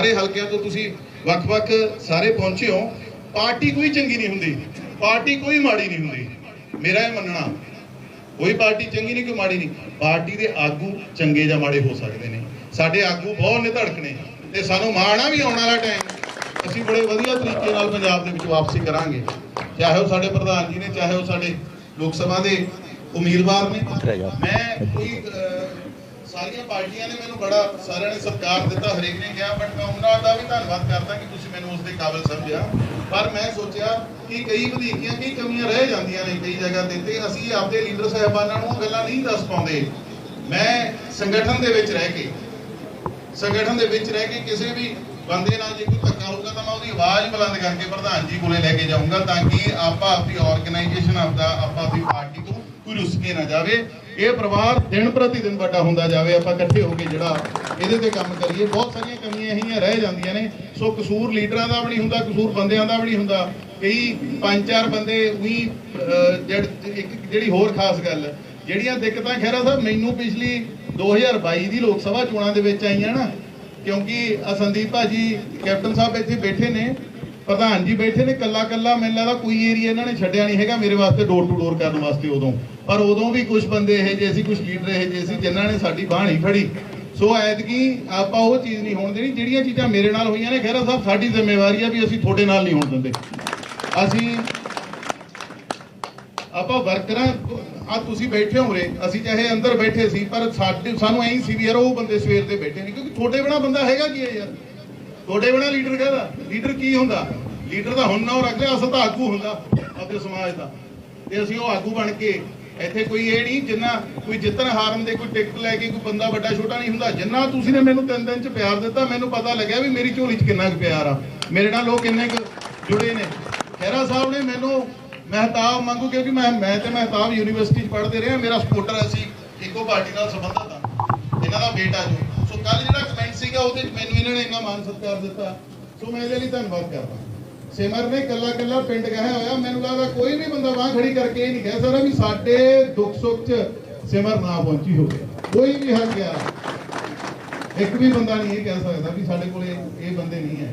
ਸਾਰੇ ਹਲਕਿਆਂ ਤੋਂ ਤੁਸੀਂ ਵੱਖ-ਵੱਖ ਸਾਰੇ ਪਹੁੰਚੇ ਹੋ ਪਾਰਟੀ ਕੋਈ ਚੰਗੀ ਨਹੀਂ ਹੁੰਦੀ ਪਾਰਟੀ ਕੋਈ ਮਾੜੀ ਨਹੀਂ ਹੁੰਦੀ। ਮੇਰਾ ਇਹ ਮੰਨਣਾ ਕੋਈ ਪਾਰਟੀ ਚੰਗੀ ਨਹੀਂ ਕੋਈ ਮਾੜੀ ਨਹੀਂ। ਪਾਰਟੀ ਦੇ ਆਗੂ ਚੰਗੇ ਜਾਂ ਮਾੜੇ ਹੋ ਸਕਦੇ ਨੇ। ਸਾਡੇ ਆਗੂ ਬਹੁਤ ਨੇ ਤੇ ਸਾਨੂੰ ਮਾਣ ਵੀ ਆਉਣ ਵਾਲਾ ਟਾਈਮ ਅਸੀਂ ਬੜੇ ਵਧੀਆ ਤਰੀਕੇ ਨਾਲ ਪੰਜਾਬ ਦੇ ਵਿੱਚ ਵਾਪਸੀ ਕਰਾਂਗੇ। ਚਾਹੇ ਉਹ ਸਾਡੇ ਪ੍ਰਧਾਨ ਜੀ ਨੇ ਚਾਹੇ ਉਹ ਸਾਡੇ ਲੋਕ ਸਭਾ ਦੇ ਉਮੀਦਵਾਰ ਨੇ। ਮੈਂ ਕੋਈ ਸਾਰੀਆਂ ਪਾਰਟੀਆਂ ਨੇ ਮੈਨੂੰ ਬੜਾ ਸਾਰਿਆਂ ਨੇ ਸਤਿਕਾਰ ਦਿੱਤਾ, ਹਰੇਕ ਨੇ ਕਿਹਾ ਬਟ ਮੈਂ ਉਹਨਾਂ ਦਾ ਵੀ ਧੰਨਵਾਦ ਕਰਦਾ ਕਿ ਤੁਸੀਂ ਮੈਨੂੰ ਉਸ ਦੇ ਕਾਬਿਲ ਸਮਝਿਆ। ਪਰ ਮੈਂ ਸੋਚਿਆ ਕਿ ਕਈ ਵਧੀਕੀਆਂ, ਕਈ ਕਮੀਆਂ ਰਹਿ ਜਾਂਦੀਆਂ ਨੇ ਕਈ ਜਗ੍ਹਾ ਤੇ ਤੇ ਅਸੀਂ ਆਪਦੇ ਲੀਡਰ ਸਾਹਿਬਾਨਾਂ ਨੂੰ ਉਹ ਗੱਲਾਂ ਨਹੀਂ ਦੱਸ ਪਾਉਂਦੇ। ਮੈਂ ਸੰਗਠਨ ਦੇ ਵਿੱਚ ਰਹਿ ਕੇ, ਸੰਗਠਨ ਦੇ ਵਿੱਚ ਰਹਿ ਕੇ ਕਿਸੇ ਵੀ ਬੰਦੇ ਨਾਲ ਜੇ ਕੋਈ ਧੱਕਾ ਹੋਊਗਾ ਤਾਂ ਮੈਂ ਉਹਦੀ ਆਵਾਜ਼ ਬੁਲੰਦ ਕਰਕੇ ਪ੍ਰਧਾਨ ਜੀ ਕੋਲੇ ਲੈ ਕੇ ਜਾਊਂਗਾ ਤਾਂ ਕਿ ਆਪਾਂ ਆਪਣੀ ਆਰਗੇਨਾਈਜੇਸ਼ਨ ਆਪਦਾ, ਆਪਾਂ ਆਪਣੀ ਕੋਈ ਰੁੱਸ ਨਾ ਜਾਵੇ। ਇਹ ਪਰਿਵਾਰ ਦਿਨ ਪ੍ਰਤੀ ਦਿਨ ਵੱਡਾ ਹੁੰਦਾ ਜਾਵੇ, ਆਪਾਂ ਇਕੱਠੇ ਹੋ ਕੇ ਜਿਹੜਾ ਇਹਦੇ ਤੇ ਕੰਮ ਕਰੀਏ। ਬਹੁਤ ਸਾਰੀਆਂ ਕਮੀਆਂ ਇਹੀਆਂ ਰਹਿ ਜਾਂਦੀਆਂ ਨੇ। ਸੋ ਕਸੂਰ ਲੀਡਰਾਂ ਦਾ ਵੀ ਨਹੀਂ ਹੁੰਦਾ, ਕਸੂਰ ਬੰਦਿਆਂ ਦਾ ਵੀ ਨਹੀਂ ਹੁੰਦਾ। ਕਈ ਪੰਜ ਚਾਰ ਬੰਦੇ ਉਹੀ ਜਿਹੜੀ ਹੋਰ ਖਾਸ ਗੱਲ, ਜਿਹੜੀਆਂ ਦਿੱਕਤਾਂ ਖੈਰਾ ਸਾਹਿਬ ਮੈਨੂੰ ਪਿਛਲੀ 2022 ਦੀ ਲੋਕ ਸਭਾ ਚੋਣਾਂ ਦੇ ਵਿੱਚ ਆਈਆਂ ਨਾ, ਕਿਉਂਕਿ ਸੰਦੀਪ ਭਾਜੀ, ਕੈਪਟਨ ਸਾਹਿਬ ਇੱਥੇ ਬੈਠੇ ਨੇ। ਪ੍ਰਧਾਨ ਜੀ ਬੈਠੇ ਨੇ ਕੱਲਾ ਕੱਲਾ ਮੈਨੂੰ ਲੱਗਦਾ ਕੋਈ ਏਰੀਆ ਇਹਨਾਂ ਨੇ ਛੱਡਿਆ ਨਹੀਂ ਹੈਗਾ, ਮੇਰੇ ਵਾਸਤੇ ਡੋਰ ਟੂ ਡੋਰ ਕਰਨ ਵਾਸਤੇ ਉਦੋਂ। ਪਰ ਉਦੋਂ ਵੀ ਕੁਝ ਬੰਦੇ ਇਹ ਜੇ ਸੀ ਕੁਝ ਲੀਡਰ ਇਹ ਜੇ ਸੀ, ਜਿਨ੍ਹਾਂ ਨੇ ਸਾਡੀ ਬਾਹ ਨਹੀਂ ਫੜੀ। ਸੋ ਐਤਕੀ ਆਪਾਂ ਉਹ ਚੀਜ਼ ਨਹੀਂ ਹੋਣ ਦੇਣੀ, ਜਿਹੜੀਆਂ ਚੀਜ਼ਾਂ ਮੇਰੇ ਨਾਲ ਹੋਈਆਂ ਨੇ, ਖੈਰਾ ਸਾਹਿਬ, ਸਾਡੀ ਜ਼ਿੰਮੇਵਾਰੀ ਆ ਵੀ ਅਸੀਂ ਤੁਹਾਡੇ ਨਾਲ ਨਹੀਂ ਹੋਣ ਦਿੰਦੇ। ਅਸੀਂ ਆਪਾਂ ਵਰਕਰਾਂ ਆ ਤੁਸੀਂ ਬੈਠੇ ਹੋ ਰੇ ਅਸੀਂ ਚਾਹੇ ਅੰਦਰ ਬੈਠੇ ਸੀ, ਪਰ ਸਾਡੇ, ਸਾਨੂੰ ਐਂ ਸੀ ਵੀ ਯਾਰ ਉਹ ਬੰਦੇ ਸਵੇਰ ਦੇ ਬੈਠੇ ਨਹੀਂ ਕਿਉਂਕਿ ਤੁਹਾਡੇ ਬਿਨਾ ਬੰਦਾ ਹੈਗਾ ਕੀ ਹੈ ਯਾਰ? ਤੁਹਾਡੇ ਬਿਨਾ ਲੀਡਰ ਕਹਦਾ? ਲੀਡਰ ਕੀ ਹੁੰਦਾ? ਲੀਡਰ ਦਾ ਹੁਣ ਨਾ ਉਹ ਰੱਖ ਅਸਲ ਤਾਂ ਆਗੂ ਹੁੰਦਾ ਆਪਣੇ ਸਮਾਜ ਦਾ। ਤੇ ਅਸੀਂ ਉਹ ਆਗੂ ਬਣ ਕੇ ਇੱਥੇ ਕੋਈ ਇਹ ਨਹੀਂ, ਜਿੰਨਾ ਕੋਈ ਜਿੱਤਣ ਹਾਰਨ ਦੇ ਕੋਈ ਟਿਕਟ ਲੈ ਕੇ ਕੋਈ ਬੰਦਾ ਵੱਡਾ ਛੋਟਾ ਨਹੀਂ ਹੁੰਦਾ, ਜਿੰਨਾ ਤੁਸੀਂ ਨੇ ਮੈਨੂੰ ਤਿੰਨ ਦਿਨ ਚ ਪਿਆਰ ਦਿੱਤਾ, ਮੈਨੂੰ ਪਤਾ ਲੱਗਿਆ ਵੀ ਮੇਰੀ ਝੋਲੀ ਚ ਕਿੰਨਾ ਕੁ ਪਿਆਰ ਆ। ਮੇਰੇ ਨਾਲ ਲੋਕ ਕਿੰਨੇ ਕੁ ਜੁੜੇ ਨੇ। ਖਹਿਰਾ ਸਾਹਿਬ ਨੇ ਮੈਨੂੰ ਮਹਿਤਾਬ ਮੰਗੂ ਕਿਉਂਕਿ ਮੈਂ ਮੈਂ ਤੇ ਮਹਿਤਾਬ ਯੂਨੀਵਰਸਿਟੀ ਚ ਪੜ੍ਹਦੇ ਰਹੇ ਮੇਰਾ ਸਪੋਰਟਰ ਅਸੀਂ ਇੱਕੋ ਪਾਰਟੀ ਨਾਲ ਸੰਬੰਧਤ ਆ ਇਹਨਾਂ ਦਾ ਬੇਟਾ ਜੋ। ਸੋ ਕੱਲ ਜਿਹੜਾ ਸੀਗਾ, ਉਹਦੇ ਚ ਮੈਨੂੰ ਇਹਨਾਂ ਨੇ ਇੰਨਾ ਮਾਨ ਸਤਿਕਾਰ ਦਿੱਤਾ। ਸੋ ਮੈਂ ਇਹਦੇ ਲਈ ਧੰਨਵਾਦ ਕਰਦਾ। ਸਿਮਰ ਨੇ ਕੱਲਾ ਕੱਲਾ ਪਿੰਡ ਗਿਆ ਹੋਇਆ, ਮੈਨੂੰ ਲੱਗਦਾ ਕੋਈ ਵੀ ਬੰਦਾ ਬਾਹ ਖੜੀ ਕਰਕੇ ਇਹ ਨਹੀਂ ਕਹਿ ਸਕਦਾ ਵੀ ਸਾਡੇ ਦੁੱਖ ਸੁੱਖ ਚ ਸਿਮਰ ਨਾ ਪਹੁੰਚੀ ਹੋਵੇ। ਕੋਈ ਵੀ ਹੱਕ ਗਿਆ, ਇੱਕ ਵੀ ਬੰਦਾ ਨਹੀਂ ਇਹ ਕਹਿ ਸਕਦਾ ਵੀ ਸਾਡੇ ਕੋਲੇ ਇਹ ਬੰਦੇ ਨਹੀਂ ਹੈ।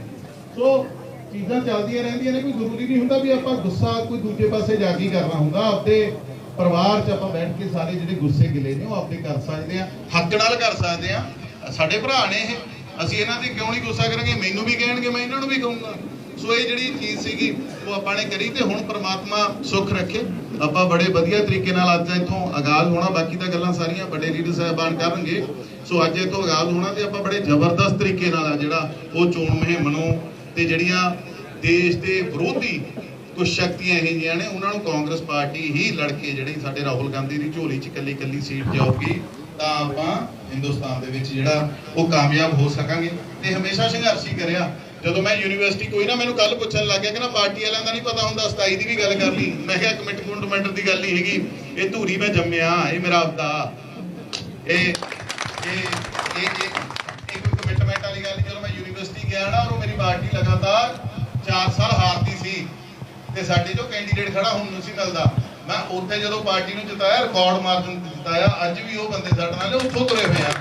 ਸੋ ਚੀਜ਼ਾਂ ਚੱਲਦੀਆਂ ਰਹਿੰਦੀਆਂ ਨੇ, ਕੋਈ ਜ਼ਰੂਰੀ ਨਹੀਂ ਹੁੰਦਾ ਵੀ ਆਪਾਂ ਗੁੱਸਾ ਕੋਈ ਦੂਜੇ ਪਾਸੇ ਜਾ ਕੇ ਕਰਨਾ ਹੁੰਦਾ। ਆਪਦੇ ਪਰਿਵਾਰ 'ਚ ਆਪਾਂ ਬੈਠ ਕੇ ਸਾਰੇ ਜਿਹੜੇ ਗੁੱਸੇ ਗਿਲੇ ਨੇ, ਉਹ ਆਪੇ ਕਰ ਸਕਦੇ ਆ ਹੱਕ ਨਾਲ ਕਰ ਸਕਦੇ ਆ ਸਾਡੇ ਭਰਾ ਨੇ ਇਹ ਅਸੀਂ ਇਹਨਾਂ ਤੇ ਕਿਉਂ ਨਹੀਂ ਗੁੱਸਾ ਕਰਾਂਗੇ? ਮੈਨੂੰ ਵੀ ਕਹਿਣਗੇ, ਮੈਂ ਇਹਨਾਂ ਨੂੰ ਵੀ ਕਹੂੰਗਾ। ਸੋ ਇਹ ਜਿਹੜੀ ਚੀਜ਼ ਸੀਗੀ, ਉਹ ਆਪਾਂ ਨੇ ਕਰੀ ਤੇ ਹੁਣ ਪ੍ਰਮਾਤਮਾ ਸੁੱਖ ਰੱਖੇ। ਆਪਾਂ ਬੜੇ ਵਧੀਆ ਤਰੀਕੇ ਨਾਲ ਅੱਜ ਇੱਥੋਂ ਆਗਾਜ਼ ਹੋਣਾ, ਬਾਕੀ ਤਾਂ ਗੱਲਾਂ ਸਾਰੀਆਂ ਵੱਡੇ ਲੀਡਰ ਸਾਹਿਬਾਨ ਕਰਨਗੇ। ਸੋ ਅੱਜ ਇੱਥੋਂ ਆਗਾਜ਼ ਹੋਣਾ ਤੇ ਆਪਾਂ ਬੜੇ ਜ਼ਬਰਦਸਤ ਤਰੀਕੇ ਨਾਲ ਆ ਜਿਹੜਾ ਉਹ ਚੋਣ ਮੁਹਿੰਮ ਨੂੰ ਤੇ ਜਿਹੜੀਆਂ ਦੇਸ਼ ਦੇ ਵਿਰੋਧੀ ਕੁਝ ਸ਼ਕਤੀਆਂ ਇਹ ਜਿਹੀਆਂ ਨੇ, ਉਹਨਾਂ ਨੂੰ ਕਾਂਗਰਸ ਪਾਰਟੀ ਹੀ ਲੜ ਕੇ ਜਿਹੜੀ ਸਾਡੇ ਰਾਹੁਲ ਗਾਂਧੀ ਦੀ ਝੋਲੀ 'ਚ ਇਕੱਲੀ ਇਕੱਲੀ ਸੀਟ ਜਾਊਗੀ ਤਾਂ ਆਪਾਂ ਹਿੰਦੁਸਤਾਨ ਦੇ ਵਿੱਚ ਜਿਹੜਾ ਉਹ ਕਾਮਯਾਬ ਹੋ ਸਕਾਂਗੇ। ਤੇ ਹਮੇਸ਼ਾ ਸੰਘਰਸ਼ ਕਰਿਆ। ਜਦੋਂ ਮੈਂ ਯੂਨੀਵਰਸਿਟੀ ਕੋਈ ਨਾ ਮੈਨੂੰ ਕੱਲ ਪੁੱਛਣ ਲੱਗ ਗਿਆ ਕਿ ਨਾ ਪਾਰਟੀ ਵਾਲਿਆਂ ਦਾ ਨਹੀਂ ਪਤਾ ਹੁੰਦਾ 27 ਦੀ ਵੀ ਗੱਲ ਕਰ ਲਈ। ਮੈਂ ਕਿਹਾ ਕਮਿਟ ਫੰਡਮੈਂਟਲ ਦੀ ਗੱਲ ਨਹੀਂ ਹੈਗੀ। ਇਹ ਧੂਰੀ ਮੈਂ ਜੰਮਿਆ, ਇਹ ਮੇਰਾ ਆਪਦਾ। ਇਹ ਇਹ ਇਹ ਇਹ ਕੋਈ ਕਮਿਟਮੈਂਟ ਵਾਲੀ ਗੱਲ ਜਦੋਂ ਮੈਂ ਯੂਨੀਵਰਸਿਟੀ ਗਿਆ ਨਾ ਔਰ ਉਹ ਮੇਰੀ ਪਾਰਟੀ ਲਗਾਤਾਰ 4 ਸਾਲ ਹਾਰਦੀ ਸੀ। ਤੇ ਸਾਡੇ ਜੋ ਕੈਂਡੀਡੇਟ ਖੜਾ ਹੁਣ ਨਹੀਂ ਸੀ ਮਿਲਦਾ ਮੈਂ ਉੱਥੇ ਜਦੋਂ ਪਾਰਟੀ ਨੂੰ ਜਿਤਾਇਆ ਰਿਕਾਰਡ ਮਾਰਜਨ ਜਿਤਾਇਆ, ਅੱਜ ਵੀ ਉਹ ਬੰਦੇ ਸਾਡੇ ਨਾਲ ਉੱਥੋਂ ਤੁਰੇ ਹੋਏ ਆ।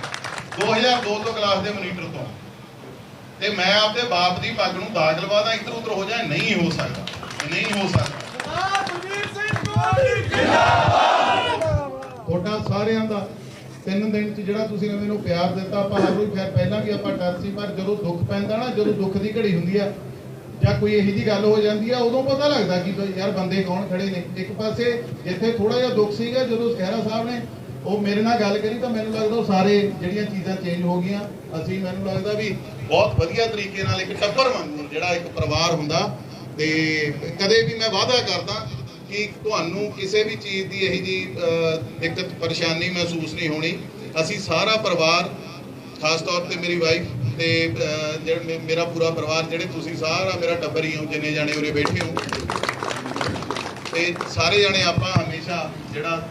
2002 ਤੋਂ ਕਲਾਸ ਦੇ ਮੋਨੀਟਰ ਤੋਂ। ਤੇ ਮੈਂ ਆਪਦੇ ਬਾਪ ਦੀ ਪੱਗ ਨੂੰ ਦਾਗ ਲਵਾਦਾ ਇੱਧਰ ਉੱਧਰ ਹੋ ਜਾਏ, ਨਹੀਂ ਹੋ ਸਕਦਾ। ਨਹੀਂ ਹੋ ਸਕਦਾ। ਤੁਹਾਡਾ ਸਾਰਿਆਂ ਦਾ। ਤਿੰਨ ਦਿਨ ਚ ਜਿਹੜਾ ਤੁਸੀਂ ਨੇ ਮੈਨੂੰ ਪਿਆਰ ਦਿੱਤਾ, ਆਪਾਂ ਹਰ ਰੋਜ਼ ਖੈਰ ਪਹਿਲਾਂ ਵੀ ਆਪਾਂ ਡਰ ਸੀ ਪਰ ਜਦੋਂ ਦੁੱਖ ਪੈਂਦਾ ਨਾ, ਜਦੋਂ ਦੁੱਖ ਦੀ ਘੜੀ ਹੁੰਦੀ ਆ ਜਾਂ ਕੋਈ ਇਹੋ ਜੀ ਗੱਲ ਹੋ ਜਾਂਦੀ ਆ, ਉਦੋਂ ਪਤਾ ਲੱਗਦਾ ਕਿ ਯਾਰ ਬੰਦੇ ਕੌਣ ਖੜੇ ਨੇ। ਇੱਕ ਪਾਸੇ ਜਿੱਥੇ ਥੋੜਾ ਜਿਹਾ ਦੁੱਖ ਸੀਗਾ, ਜਦੋਂ ਖਹਿਰਾ ਸਾਹਿਬ ਨੇ ਉਹ ਮੇਰੇ ਨਾਲ ਗੱਲ ਕਰੀ ਤਾਂ ਮੈਨੂੰ ਲੱਗਦਾ ਉਹ ਸਾਰੇ ਜਿਹੜੀਆਂ ਚੀਜ਼ਾਂ ਚੇਂਜ ਹੋ ਗਈਆਂ। ਅਸੀਂ ਮੈਨੂੰ ਲੱਗਦਾ ਵੀ ਬਹੁਤ ਵਧੀਆ ਤਰੀਕੇ ਨਾਲ ਇੱਕ ਟੱਬਰ ਵਾਂਗੂ ਜਿਹੜਾ ਇੱਕ ਪਰਿਵਾਰ ਹੁੰਦਾ ਤੇ ਕਦੇ ਵੀ ਮੈਂ ਵਾਅਦਾ ਕਰਦਾ ਕਿ ਤੁਹਾਨੂੰ ਕਿਸੇ ਵੀ ਚੀਜ਼ ਦੀ ਇਹੀ ਜੀ ਦਿੱਕਤ, ਪਰੇਸ਼ਾਨੀ ਮਹਿਸੂਸ ਨਹੀਂ ਹੋਣੀ। ਅਸੀਂ ਸਾਰਾ ਪਰਿਵਾਰ, ਖਾਸ ਤੌਰ ਤੇ ਮੇਰੀ ਵਾਈਫ ਤੇ ਜਿਹੜਾ ਮੇਰਾ ਪੂਰਾ ਪਰਿਵਾਰ, ਜਿਹੜੇ ਤੁਸੀਂ ਸਾਰਾ ਮੇਰਾ ਟੱਬਰ ਹੀ ਹੋ, ਜਿੰਨੇ ਜਾਣੇ ਉਰੇ ਬੈਠੇ ਹੋ। ਤੇ ਸਾਰੇ ਜਾਣੇ ਆਪਾਂ ਹਮੇਸ਼ਾ ਜਿਹੜਾ